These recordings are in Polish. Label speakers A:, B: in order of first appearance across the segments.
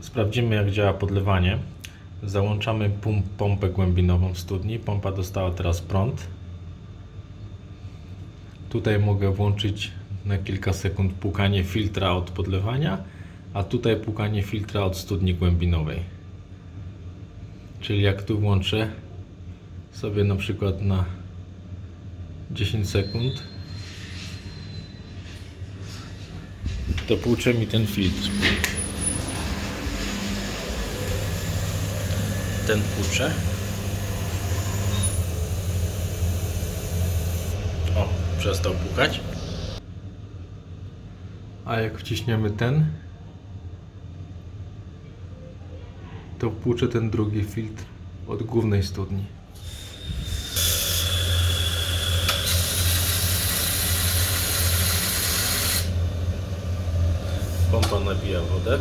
A: Sprawdzimy jak działa podlewanie. Załączamy pompę głębinową w studni. Pompa dostała teraz prąd. Tutaj mogę włączyć na kilka sekund pukanie filtra od podlewania, a tutaj pukanie filtra od studni głębinowej. Czyli jak tu włączę sobie na przykład na 10 sekund, to płucze mi ten filtr. Ten płucze. O, przestał pukać. A jak wciśniemy ten, to płucze ten drugi filtr od głównej studni. Pompa nabija wodę.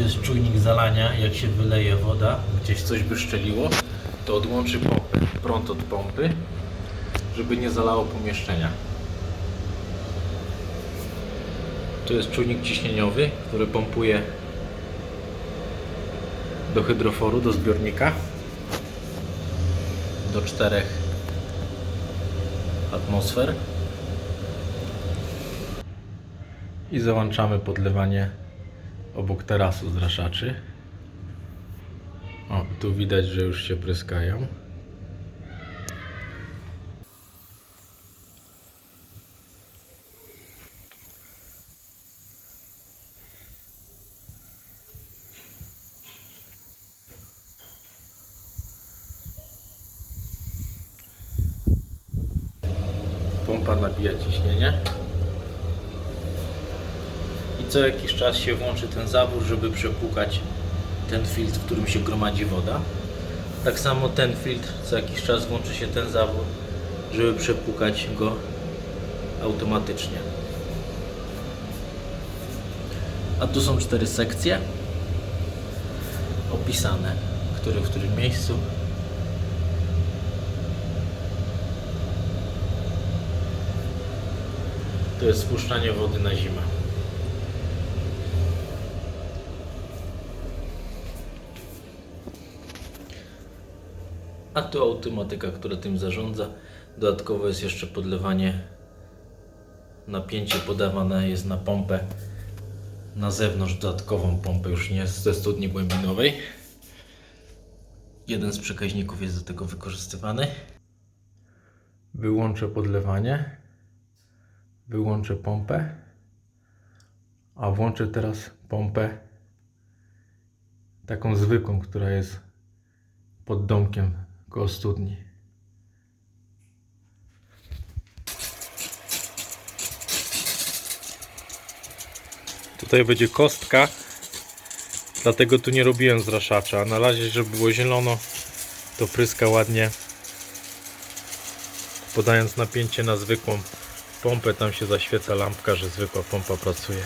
A: Tu jest czujnik zalania, jak się wyleje woda, gdzieś coś by szczeliło, to odłączy pompę, prąd od pompy, żeby nie zalało pomieszczenia. Tu jest czujnik ciśnieniowy, który pompuje do hydroforu, do zbiornika do 4 atmosfer i załączamy podlewanie obok tarasu zraszaczy. O, tu widać, że już się pryskają. Pompa nabija ciśnienie. Co jakiś czas się włączy ten zawór, żeby przepłukać ten filtr, w którym się gromadzi woda. Tak samo ten filtr, co jakiś czas włączy się ten zawór, żeby przepłukać go automatycznie. A tu są cztery sekcje opisane, który w którym miejscu. To jest spuszczanie wody na zimę. A tu automatyka, która tym zarządza. Dodatkowo jest jeszcze podlewanie. Napięcie podawane jest na pompę na zewnątrz, dodatkową pompę, już nie ze studni głębinowej. Jeden z przekaźników jest do tego wykorzystywany. Wyłączę podlewanie. Wyłączę pompę. A włączę teraz pompę taką zwykłą, która jest pod domkiem koło studni. Tutaj będzie kostka, dlatego tu nie robiłem zraszacza. Na razie, żeby było zielono, to pryska ładnie. Podając napięcie na zwykłą pompę, tam się zaświeca lampka, że zwykła pompa pracuje.